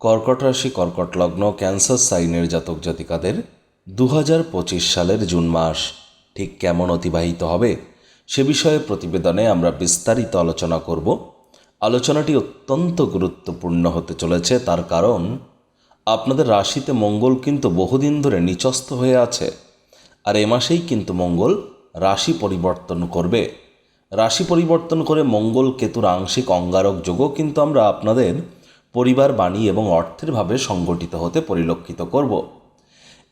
কর্কট রাশি, কর্কট লগ্ন, ক্যান্সার সাইনের জাতক জাতিকাদের দু হাজার পঁচিশ সালের জুন মাস। ঠিক কেমন অতিবাহিত হবে সে বিষয়ে প্রতিবেদনে আমরা বিস্তারিত আলোচনা করব। আলোচনাটি অত্যন্ত গুরুত্বপূর্ণ হতে চলেছে, তার কারণ আপনাদের রাশিতে মঙ্গল কিন্তু বহুদিন ধরে নিচস্থ হয়ে আছে। আর এ মাসেই কিন্তু মঙ্গল রাশি পরিবর্তন করবে। রাশি পরিবর্তন করে মঙ্গল কেতুর আংশিক অঙ্গারক যোগও কিন্তু আমরা আপনাদের পরিবার, বাণী এবং অর্থেরভাবে সংগঠিত হতে পরিলক্ষিত করব।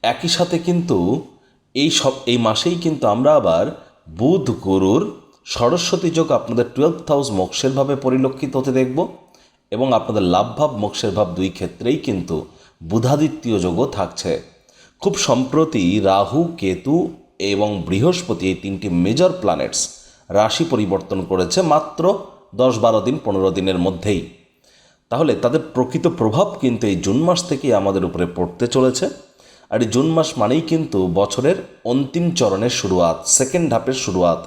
একই সাথে কিন্তু এই সব, এই মাসেই কিন্তু আমরা আবার বুধ, গুরুর সরস্বতী যোগ আপনাদের টুয়েলভ হাউস মোক্ষের ভাবে পরিলক্ষিত হতে দেখব এবং আপনাদের লাভভাব মোক্ষের ভাব দুই ক্ষেত্রেই কিন্তু বুধাদিত্য যোগও থাকছে। খুব সম্প্রতি রাহু, কেতু এবং বৃহস্পতি এই তিনটি মেজর প্ল্যানেটস রাশি পরিবর্তন করেছে মাত্র দশ বারো দিন, পনেরো দিনের মধ্যেই। তাহলে তাদের প্রকৃত প্রভাব কিন্তু এই জুন মাস থেকেই আমাদের উপরে পড়তে চলেছে। আর এই জুন মাস মানেই কিন্তু বছরের অন্তিম চরণের শুরুয়াত সেকেন্ড হাফের শুরুয়াত।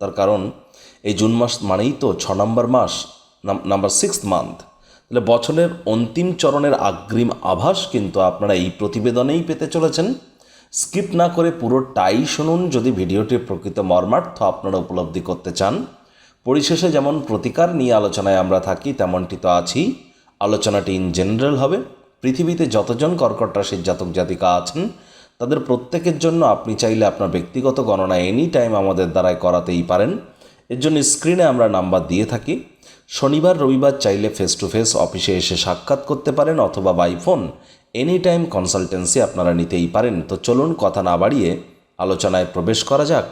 তার কারণ, এই জুন মাস মানেই তো ছ নম্বর মাস নাম্বার সিক্স মান্থ তাহলে বছরের অন্তিম চরণের আগ্রিম আভাস কিন্তু আপনারা এই প্রতিবেদনেই পেতে চলেছেন। স্কিপ না করে পুরোটাই শুনুন, যদি ভিডিওটির প্রকৃত মর্মার্থ আপনারা উপলব্ধি করতে চান। পরিশেষে যেমন প্রতিকার নিয়ে আলোচনায় আমরা থাকি, তেমনটি তো আছি আলোচনাটি ইন জেনারেল হবে। পৃথিবীতে যতজন কর্কট রাশির জাতক জাতিকা আছেন, তাদের প্রত্যেকের জন্য আপনি চাইলে আপনার ব্যক্তিগত গণনা এনি টাইম আমাদের দ্বারায় করাতেই পারেন। এর জন্য স্ক্রিনে আমরা নাম্বার দিয়ে থাকি। শনিবার, রবিবার চাইলে ফেস টু ফেস অফিসে এসে সাক্ষাৎ করতে পারেন অথবা by phone any time consultancy আপনারা নিতেই পারেন। তো চলুন কথা না বাড়িয়ে আলোচনায় প্রবেশ করা যাক।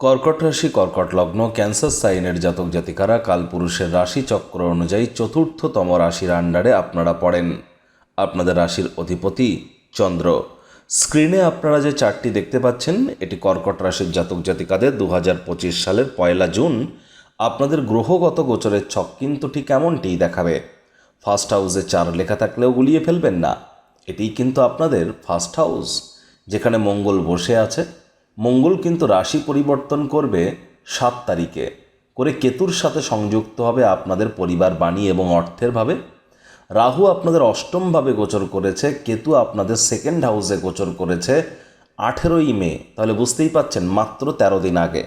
কর্কট রাশি, কর্কট লগ্ন, ক্যান্সার সাইনের জাতক জাতিকারা কালপুরুষের রাশি চক্র অনুযায়ী চতুর্থতম রাশির আন্ডারে আপনারা পড়েন। আপনাদের রাশির অধিপতি চন্দ্র। স্ক্রিনে আপনারা যে চারটি দেখতে পাচ্ছেন, এটি কর্কট রাশির জাতক জাতিকাদের দু হাজার পঁচিশ সালের পয়লা জুন। আপনাদের গ্রহগত গোচরের ছক কিন্তু ঠিক এমনটিই দেখাবে। ফার্স্ট হাউসে চার লেখা থাকলেও গুলিয়ে ফেলবেন না। এটিই কিন্তু আপনাদের ফার্স্ট হাউস, যেখানে মঙ্গল বসে আছে। মঙ্গল কিন্তু রাশি পরিবর্তন করবে সাত তারিখে। করে কেতুর সাথে সংযুক্ত হবে আপনাদের পরিবার বাণী এবং অর্থেরভাবে রাহু আপনাদের অষ্টমভাবে গোচর করেছে, কেতু আপনাদের সেকেন্ড হাউসে গোচর করেছে আঠেরোই মে। তাহলে বুঝতেই পাচ্ছেন, মাত্র তেরো দিন আগে।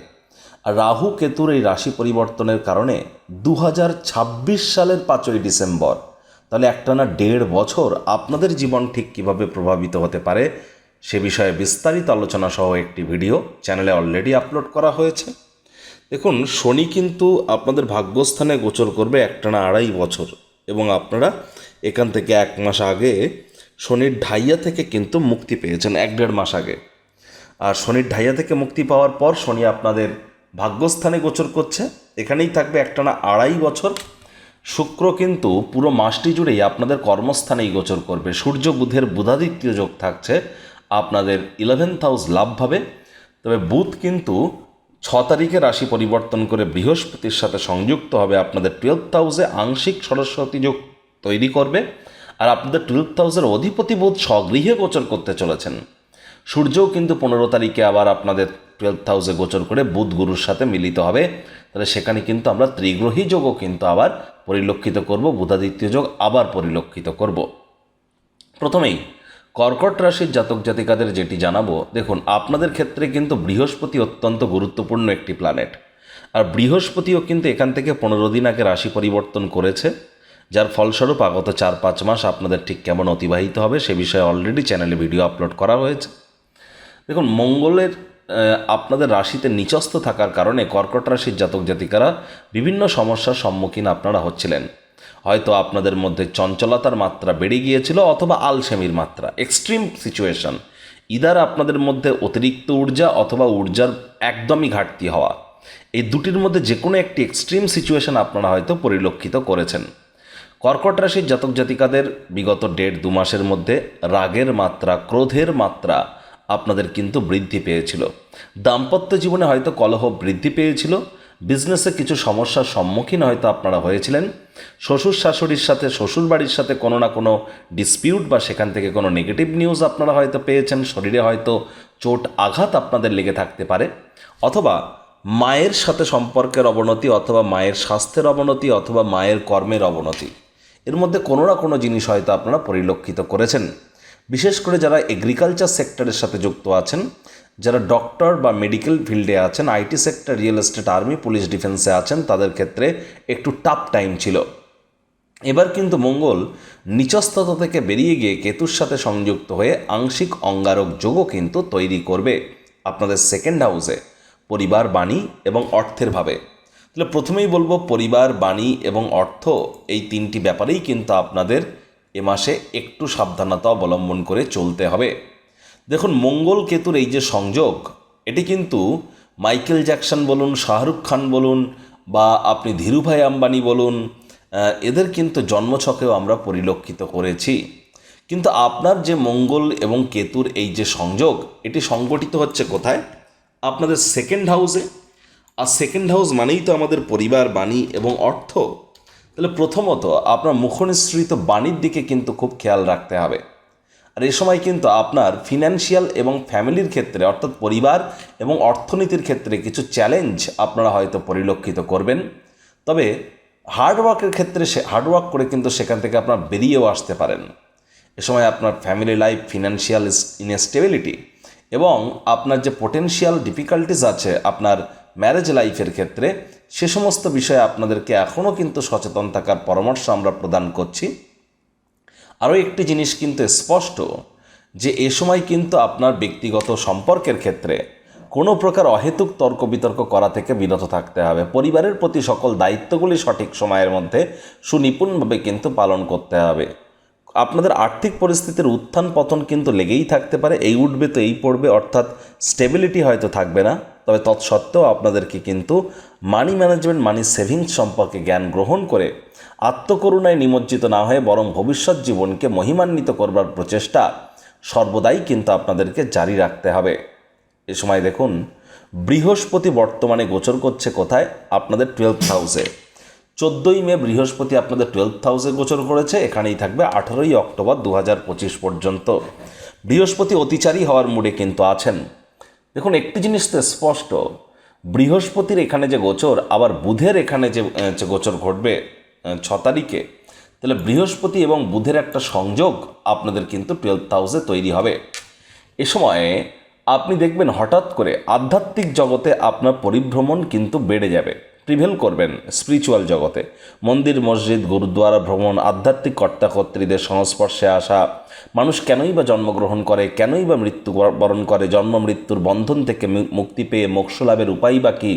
আর রাহু কেতুর এই রাশি পরিবর্তনের কারণে দু হাজার ছাব্বিশ সালের পাঁচই ডিসেম্বর। তাহলে একটানা দেড় বছর আপনাদের জীবন ঠিক কীভাবে প্রভাবিত হতে পারে সে বিষয়ে বিস্তারিত আলোচনা সহ একটি ভিডিও চ্যানেলে অলরেডি আপলোড করা হয়েছে। দেখুন, শনি কিন্তু আপনাদের ভাগ্যস্থানে গোচর করবে একটানা আড়াই বছর এবং আপনারা এখান থেকে এক মাস আগে শনির ঢাইয়া থেকে কিন্তু মুক্তি পেয়েছেন, এক দেড় মাস আগে। আর শনির ঢাইয়া থেকে মুক্তি পাওয়ার পর শনি আপনাদের ভাগ্যস্থানে গোচর করছে। এখানেই থাকবে একটানা আড়াই বছর। শুক্র কিন্তু পুরো মাসটি জুড়েই আপনাদের কর্মস্থানেই গোচর করবে। সূর্য, বুধের বুধাদিত্য যোগ থাকছে। আপনাদের ইলেভেন্থ হাউস লাভভাবে তবে বুধ কিন্তু ছ তারিখে রাশি পরিবর্তন করে বৃহস্পতির সাথে সংযুক্ত হবে। আপনাদের টুয়েলভ হাউসে আংশিক সরস্বতী যোগ তৈরি করবে। আর আপনাদের টুয়েলভ হাউসের অধিপতি বুধ স্বগৃহে গোচর করতে চলেছেন। সূর্যও কিন্তু পনেরো তারিখে আবার আপনাদের টুয়েলভ হাউসে গোচর করে বুধ গুরুর সাথে মিলিত হবে। তাহলে সেখানে কিন্তু আমরা ত্রিগ্রহী যোগও কিন্তু আবার পরিলক্ষিত করব। বুধাদিত্য যোগ আবার পরিলক্ষিত করব। প্রথমেই কর্কট রাশির জাতক জাতিকাদের যেটি জানাব, দেখুন, আপনাদের ক্ষেত্রে কিন্তু বৃহস্পতি অত্যন্ত গুরুত্বপূর্ণ একটি প্ল্যানেট আর বৃহস্পতিও কিন্তু এখান থেকে পনেরো দিন আগে রাশি পরিবর্তন করেছে, যার ফলস্বরূপ আগত চার পাঁচ মাস আপনাদের ঠিক কেমন অতিবাহিত হবে সে বিষয়ে অলরেডি চ্যানেলে ভিডিও আপলোড করা হয়েছে। দেখুন, মঙ্গলের আপনাদের রাশিতে নিচস্থ থাকার কারণে কর্কট রাশির জাতক জাতিকারা বিভিন্ন সমস্যার সম্মুখীন আপনারা হচ্ছিলেন। হয়তো আপনাদের মধ্যে চঞ্চলতার মাত্রা বেড়ে গিয়েছিল অথবা আলসেমির মাত্রা। এক্সট্রিম সিচুয়েশন ইদার আপনাদের মধ্যে অতিরিক্ত ঊর্জা অথবা ঊর্জার একদমই ঘাটতি হওয়া। এই দুটির মধ্যে যে কোনো একটি এক্সট্রিম সিচুয়েশন আপনারা হয়তো পরিলক্ষিত করেছেন। কর্কট রাশির জাতক জাতিকাদের বিগত দেড় দু মাসের মধ্যে রাগের মাত্রা, ক্রোধের মাত্রা আপনাদের কিন্তু বৃদ্ধি পেয়েছিল। দাম্পত্য জীবনে হয়তো কলহ বৃদ্ধি পেয়েছিল। বিজনেসে কিছু সমস্যার সম্মুখীন হয়তো আপনারা হয়েছিলেন। শ্বশুর শাশুড়ির সাথে, শ্বশুর বাড়ির সাথে কোনো না কোনো ডিসপিউট বা সেখান থেকে কোনো নেগেটিভ নিউজ আপনারা হয়তো পেয়েছেন, শরীরে হয়তো চোট আঘাত আপনাদের লেগে থাকতে পারে। অথবা মায়ের সাথে সম্পর্কের অবনতি অথবা মায়ের স্বাস্থ্যের অবনতি অথবা মায়ের কর্মের অবনতি, এর মধ্যে কোনো না কোনো জিনিস হয়তো আপনারা পরিলক্ষিত করেছেন। বিশেষ করে যারা এগ্রিকালচার সেক্টরের সাথে যুক্ত আছেন যারা ডক্টর বা মেডিকেল ফিল্ডে আছেন, IT sector, real estate, army, police, ডিফেন্সে আছেন, তাদের ক্ষেত্রে একটু টাফ টাইম ছিল। এবার কিন্তু মঙ্গল নিচস্ততা থেকে বেরিয়ে গিয়ে কেতুর সাথে সংযুক্ত হয়ে আংশিক অঙ্গারক যোগও কিন্তু তৈরি করবে আপনাদের সেকেন্ড হাউসে পরিবার, বাণী এবং অর্থের ভাবে। তাহলে প্রথমেই বলব পরিবার, বাণী এবং অর্থ, এই তিনটি ব্যাপারেই কিন্তু আপনাদের এ মাসে একটু সাবধানতা অবলম্বন করে চলতে হবে। দেখুন, মঙ্গল কেতুর এই যে সংযোগ, এটি কিন্তু মাইকেল জ্যাকসন বলুন, শাহরুখ খান বলুন, বা আপনি ধীরুভাই আম্বানি বলুন এদের কিন্তু জন্মছকেও আমরা পরিলক্ষিত করেছি। কিন্তু আপনার যে মঙ্গল এবং কেতুর এই যে সংযোগ, এটি সংগঠিত হচ্ছে কোথায়? আপনাদের সেকেন্ড হাউসে আর সেকেন্ড হাউস মানেই তো আমাদের পরিবার, বাণী এবং অর্থ। তাহলে প্রথমত আপনার মুখনিসৃত বাণীর দিকে কিন্তু খুব খেয়াল রাখতে হবে। আর এ সময় কিন্তু আপনার ফিনান্সিয়াল এবং ফ্যামিলির ক্ষেত্রে, অর্থাৎ পরিবার এবং অর্থনীতির ক্ষেত্রে কিছু চ্যালেঞ্জ আপনারা হয়তো পরিলক্ষিত করবেন। তবে হার্ডওয়ার্কের ক্ষেত্রে সে হার্ডওয়ার্ক করে কিন্তু সেখান থেকে আপনার বেরিয়েও আসতে পারেন। এ সময় আপনার ফ্যামিলি লাইফ ফিনান্সিয়াল ইনস্টেবিলিটি এবং আপনার যে পোটেনশিয়াল ডিফিকাল্টিস আছে আপনার ম্যারেজ লাইফের ক্ষেত্রে, সে সমস্ত বিষয়ে আপনাদেরকে এখনও কিন্তু সচেতন থাকার পরামর্শ আমরা প্রদান করছি। আরও একটি জিনিস কিন্তু স্পষ্ট, যে এ সময় কিন্তু আপনার ব্যক্তিগত সম্পর্কের ক্ষেত্রে কোনো প্রকার অহেতুক তর্ক বিতর্ক করা থেকে বিরত থাকতে হবে। পরিবারের প্রতি সকল দায়িত্বগুলি সঠিক সময়ের মধ্যে সুনিপুণভাবে কিন্তু পালন করতে হবে। আপনাদের আর্থিক পরিস্থিতির উত্থান পতন কিন্তু লেগেই থাকতে পারে, এই উঠবে তো এই পড়বে, অর্থাৎ স্টেবিলিটি হয়তো থাকবে না। তবে তৎসত্ত্বেও আপনাদেরকে কিন্তু মানি ম্যানেজমেন্ট মানি সেভিংস সম্পর্কে জ্ঞান গ্রহণ করে আত্মকরুণায় নিমজ্জিত না হয়ে বরং ভবিষ্যৎ জীবনকে মহিমান্বিত করবার প্রচেষ্টা সর্বদাই কিন্তু আপনাদেরকে জারি রাখতে হবে। এ সময় দেখুন, বৃহস্পতি বর্তমানে গোচর করছে কোথায়? আপনাদের টুয়েলথ হাউসে চোদ্দোই মে বৃহস্পতি আপনাদের টুয়েলথ হাউসে গোচর করেছে, এখানেই থাকবে আঠেরোই অক্টোবর দু হাজার পঁচিশ পর্যন্ত। বৃহস্পতি অতিচারী হওয়ার মুডে কিন্তু আছেন। দেখুন, একটি জিনিস তো স্পষ্ট, বৃহস্পতির এখানে যে গোচর, আবার বুধের এখানে যে গোচর ঘটবে ছ তারিখে। তাহলে বৃহস্পতি এবং বুধের একটা সংযোগ আপনাদের কিন্তু টুয়েলথ হাউসে তৈরি হবে। এ সময়ে আপনি দেখবেন হঠাৎ করে আধ্যাত্মিক জগতে আপনার পরিভ্রমণ কিন্তু বেড়ে যাবে। প্রিভেল করবেন স্পিরিচুয়াল জগতে। মন্দির, মসজিদ গুরুদ্বারা ভ্রমণ, আধ্যাত্মিক কর্তাকর্ত্রীদের সংস্পর্শে আসা, মানুষ কেনই বা জন্মগ্রহণ করে, কেনই বা মৃত্যু বরণ করে, জন্ম, মৃত্যুর বন্ধন থেকে মুক্তি পেয়ে, মোক্ষ লাভের উপায় বা কী?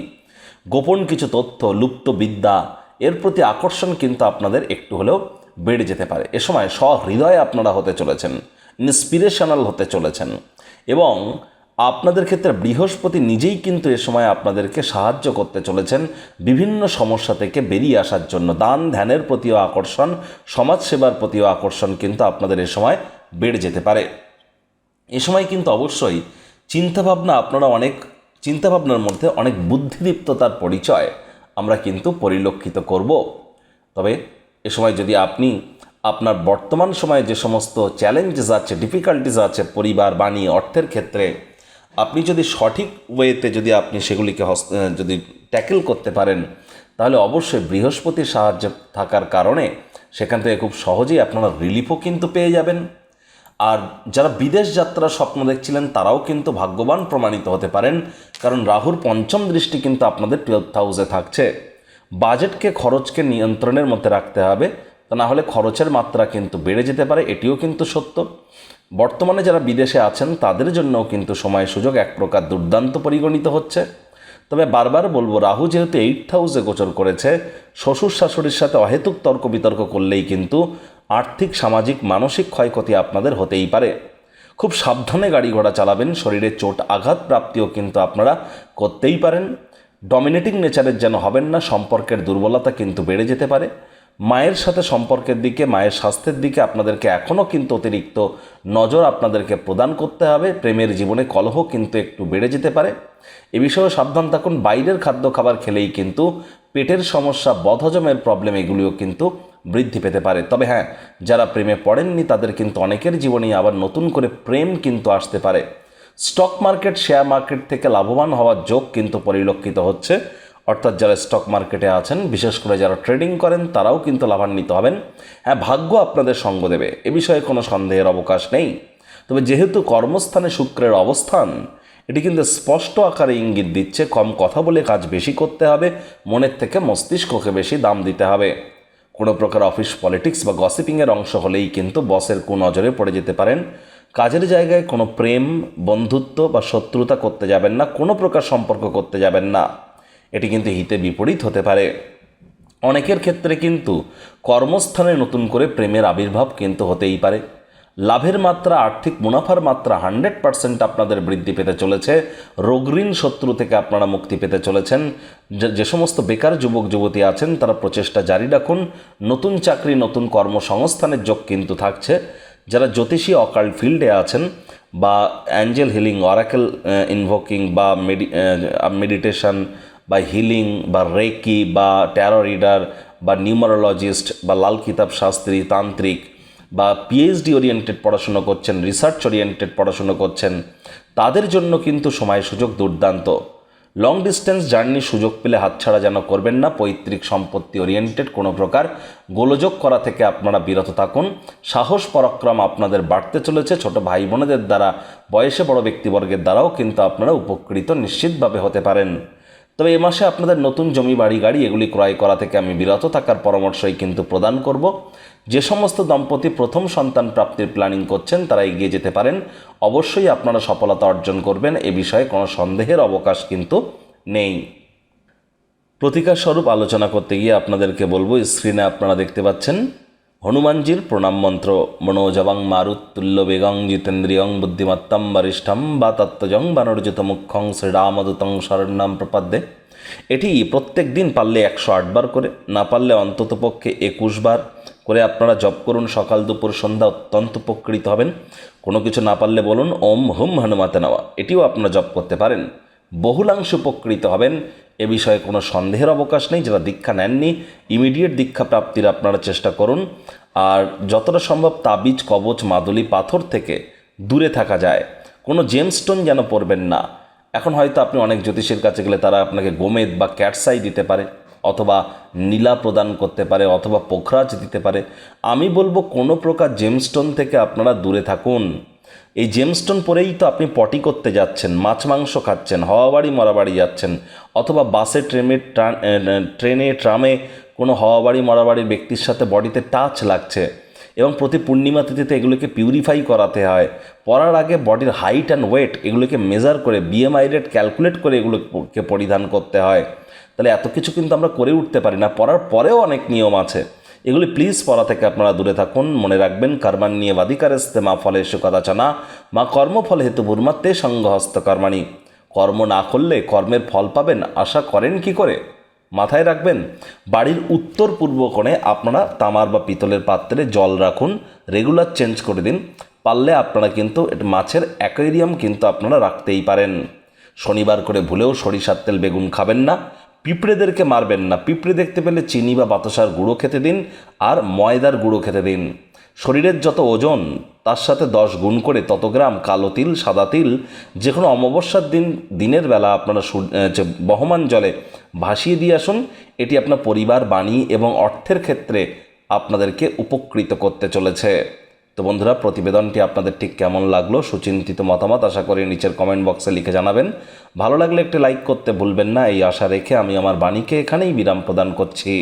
গোপন কিছু তথ্য, লুপ্ত বিদ্যা এর প্রতি আকর্ষণ কিন্তু আপনাদের একটু হলেও বেড়ে যেতে পারে। এ সময় সহৃদয় আপনারা হতে চলেছেন ইন্সপিরেশনাল হতে চলেছেন এবং আপনাদের ক্ষেত্রে বৃহস্পতি নিজেই কিন্তু এ সময় আপনাদেরকে সাহায্য করতে চলেছেন বিভিন্ন সমস্যা থেকে বেরিয়ে আসার জন্য। দান ধ্যানের প্রতিও আকর্ষণ, সমাজসেবার প্রতিও আকর্ষণ কিন্তু আপনাদের এ সময় বেড়ে যেতে পারে। এ সময় কিন্তু অবশ্যই চিন্তাভাবনা আপনারা অনেক, চিন্তাভাবনার মধ্যে অনেক বুদ্ধিদীপ্ততার পরিচয় আমরা কিন্তু পরিলক্ষিত করব। তবে এ সময় যদি আপনি আপনার বর্তমান সময়ে যে সমস্ত চ্যালেঞ্জেস আছে ডিফিকাল্টিস আছে পরিবার, বাণী, অর্থের ক্ষেত্রে, আপনি যদি সঠিক ওয়েতে যদি আপনি সেগুলিকে হস্ত যদি ট্যাকেল করতে পারেন, তাহলে অবশ্যই বৃহস্পতির সাহায্য থাকার কারণে সেখান থেকে খুব সহজেই আপনারা রিলিফও কিন্তু পেয়ে যাবেন। আর যারা বিদেশ যাত্রার স্বপ্ন দেখছিলেন, তারাও কিন্তু ভাগ্যবান প্রমাণিত হতে পারেন, কারণ রাহুর পঞ্চম দৃষ্টি কিন্তু আপনাদের টুয়েলথ হাউসে থাকছে। বাজেটকে, খরচকে নিয়ন্ত্রণের মধ্যে রাখতে হবে, তা না হলে খরচের মাত্রা কিন্তু বেড়ে যেতে পারে, এটিও কিন্তু সত্য। বর্তমানে যারা বিদেশে আছেন, তাদের জন্যও কিন্তু সময় সুযোগ এক প্রকার দুর্দান্ত পরিগণিত হচ্ছে। তবে বারবার বলব, রাহু যেহেতু এইট হাউসে গোচর করেছে, শ্বশুর শাশুড়ির সাথে অহেতুক তর্ক বিতর্ক করলেই কিন্তু আর্থিক, সামাজিক, মানসিক ক্ষয়ক্ষতি আপনাদের হতেই পারে। খুব সাবধানে গাড়ি ঘোড়া চালাবেন, শরীরে চোট আঘাত প্রাপ্তিও কিন্তু আপনারা করতেই পারেন। ডমিনেটিং নেচারের যেন হবেন না, সম্পর্কের দুর্বলতা কিন্তু বেড়ে যেতে পারে। মায়ের সাথে সম্পর্কের দিকে, মায়ের স্বাস্থ্যের দিকে আপনাদেরকে এখনও কিন্তু অতিরিক্ত নজর আপনাদেরকে প্রদান করতে হবে। প্রেমের জীবনে কলহ কিন্তু একটু বেড়ে যেতে পারে। এ বিষয়েও সাবধান থাকুন। বাইরের খাদ্য খাবার খেলেই কিন্তু পেটের সমস্যা, বদহজমের প্রবলেম এগুলিও কিন্তু বৃদ্ধি পেতে পারে। তবে হ্যাঁ যারা প্রেমে পড়েননি তাদের কিন্তু অনেকের জীবনেই আবার নতুন করে প্রেম কিন্তু আসতে পারে। স্টক মার্কেট, শেয়ার মার্কেট থেকে লাভবান হওয়ার যোগ কিন্তু পরিলক্ষিত হচ্ছে। অর্থাৎ যারা স্টক মার্কেটে আছেন, বিশেষ করে যারা ট্রেডিং করেন, তারাও কিন্তু লাভান্বিত হবেন। হ্যাঁ ভাগ্য আপনাদের সঙ্গ দেবে, এ বিষয়ে কোনো সন্দেহের অবকাশ নেই। তবে যেহেতু কর্মস্থানে শুক্রের অবস্থান, এটি কিন্তু স্পষ্ট আকারে ইঙ্গিত দিচ্ছে, কম কথা বলে কাজ বেশি করতে হবে, মনের থেকে মস্তিষ্ককে বেশি দাম দিতে হবে। কোনো প্রকার অফিস পলিটিক্স বা গসিপিংয়ের অংশ হলেই কিন্তু বসের কোন নজরে পড়ে যেতে পারেন। কাজের জায়গায় কোনো প্রেম, বন্ধুত্ব বা শত্রুতা করতে যাবেন না, কোনো প্রকার সম্পর্ক করতে যাবেন না। এটি কিন্তু হিতে বিপরীত হতে পারে। অনেকের ক্ষেত্রে কিন্তু কর্মস্থানে নতুন করে প্রেমের আবির্ভাব কিন্তু হতেই পারে। লাভের মাত্রা, আর্থিক মুনাফার মাত্রা হান্ড্রেড পার্সেন্ট আপনাদের বৃদ্ধি পেতে চলেছে। রোগঋণ শত্রু থেকে আপনারা মুক্তি পেতে চলেছেন। যে সমস্ত বেকার যুবক, যুবতী আছেন, তারা প্রচেষ্টা জারি রাখুন। নতুন চাকরি, নতুন কর্মসংস্থানের যোগ কিন্তু থাকছে। যারা জ্যোতিষী অকাল ফিল্ডে আছেন বা অ্যাঞ্জেল হিলিং, অরাকেল ইনভোকিং বা মেডি মেডিটেশন বা হিলিং বা রেকি বা ট্যারো রিডার বা নিউমারোলজিস্ট বা লাল কিতাব শাস্ত্রী, তান্ত্রিক বা পিএইচডি ওরিয়েন্টেড পড়াশুনো করছেন রিসার্চ ওরিয়েন্টেড পড়াশুনো করছেন, তাদের জন্য কিন্তু সময় সুযোগ দুর্দান্ত। লং ডিস্টেন্স জার্নি সুযোগ পেলে হাতছাড়া যেন করবেন না, পৈতৃক সম্পত্তি ওরিয়েন্টেড কোনো প্রকার গোলযোগ করা থেকে আপনারা বিরত থাকুন। সাহস, পরাক্রম আপনাদের বাড়তে চলেছে, ছোট ভাই বোনেদের দ্বারা, বয়সে বড় ব্যক্তিবর্গের দ্বারাও কিন্তু আপনারা উপকৃত নিশ্চিতভাবে হতে পারেন। তবে এ মাসে আপনাদের নতুন জমি, বাড়ি, গাড়ি এগুলি ক্রয় করা থেকে আমি বিরত থাকার পরামর্শই কিন্তু প্রদান করব। যে সমস্ত দম্পতি প্রথম সন্তান প্রাপ্তির প্ল্যানিং করছেন, তারা এগিয়ে যেতে পারেন। অবশ্যই আপনারা সফলতা অর্জন করবেন, এ বিষয়ে কোনো সন্দেহের অবকাশ কিন্তু নেই। প্রতিকার স্বরূপ আলোচনা করতে গিয়ে আপনাদেরকে বলব স্ক্রিনে আপনারা দেখতে পাচ্ছেন। হনুমানজির প্রণাম মন্ত্র। মনোজবাং মারুত তুল্য বেগং জিতেন্দ্রিয়ং বুদ্ধিমত্তম বরিষ্ঠম বা তত্ত্বজং বানর্জিত মুখ্যং শ্রীরামদূতং শরণ্যাম প্রপাদ্যে। এটি প্রত্যেক দিন পারলে একশো আটবার করে, না পারলে অন্ততপক্ষে একুশ বার করে আপনারা জপ করুন সকাল, দুপুর, সন্ধ্যা অত্যন্ত উপকৃত হবেন। কোনো কিছু না পারলে বলুন, ওম হুম হনুমাতে নেওয়া এটিও আপনারা জপ করতে পারেন। বহুলাংশ উপকৃত হবেন। এ বিষয়ে কোনো সন্দেহের অবকাশ নেই, যারা দীক্ষা নেননি ইমিডিয়েট দীক্ষা প্রাপ্তির আপনারা চেষ্টা করুন। আর যতটা সম্ভব তাবিজ, কবচ, মাদুলি, পাথর থেকে দূরে থাকা যায়। কোনো জেমস্টোন যেন পড়বেন না। এখন হয়তো আপনি অনেক জ্যোতিষীর কাছে গেলে তারা আপনাকে গোমেদ বা ক্যাটসাই দিতে পারে, অথবা নীলা প্রদান করতে পারে, অথবা পোখরাজ দিতে পারে। আমি বলব কোনো প্রকার জেমস্টোন থেকে আপনারা দূরে থাকুন। এই জেমস্টোন পরেই তো আপনি পটি করতে যাচ্ছেন, মাছ মাংস খাচ্ছেন হওয়া বাড়ি মরা বাড়ি যাচ্ছেন, অথবা বাসে, ট্রেনে ট্রেনে ট্রামে কোনো হওয়া বাড়ি মরা বাড়ির ব্যক্তির সাথে বডিতে টাচ লাগছে এবং প্রতি পূর্ণিমা তিথিতে এগুলোকে পিউরিফাই করাতে হয়। পরার আগে বডির হাইট অ্যান্ড ওয়েট এগুলোকে মেজার করে বিএমআই রেট ক্যালকুলেট করে এগুলোকে পরিধান করতে হয়। তাহলে এত কিছু কিন্তু আমরা করে উঠতে পারি না। পড়ার পরেও অনেক নিয়ম আছে। এগুলি প্লিজ পড়া থেকে আপনারা দূরে থাকুন, মনে রাখবেন কর্মান নিয়ে বাদিকারেস্তে মা ফলে সুকদাচনা মা কর্মফল হেতু বুর্মাত্তে সঙ্গহস্ত কর্মাণী। কর্ম না করলে কর্মের ফল পাবেন, আশা করেন কি করে? মাথায় রাখবেন, বাড়ির উত্তর পূর্ব কোণে আপনারা তামার বা পিতলের পাত্রে জল রাখুন রেগুলার চেঞ্জ করে দিন, পারলে আপনারা কিন্তু এটা মাছের অ্যাকোয়ারিয়াম কিন্তু আপনারা রাখতেই পারেন। শনিবার করে ভুলেও সরিষার তেল বেগুন খাবেন না পিঁপড়েদেরকে মারবেন না। পিঁপড়ে দেখতে পেলে চিনি বা বাতাসার গুঁড়ো খেতে দিন আর ময়দার গুঁড়ো খেতে দিন। শরীরের যত ওজন, তার সাথে দশ গুণ করে তত গ্রাম কালো তিল, সাদা তিল যে কোনো অমাবস্যার দিন, দিনের বেলা আপনারা বহমান জলে ভাসিয়ে দিয়ে আসুন, এটি আপনার পরিবার, বাণী এবং অর্থের ক্ষেত্রে আপনাদেরকে উপকৃত করতে চলেছে। তো বন্ধুরা, প্রতিবেদনটি আপনাদের ঠিক কেমন লাগল, সুচিন্তিত মতামত আশা করি নিচের কমেন্ট বক্সে লিখে জানাবেন। ভালো লাগলে একটি লাইক করতে ভুলবেন না, এই আশা রেখে আমি আমার বাণীকে এখানেই বিরাম প্রদান করছি।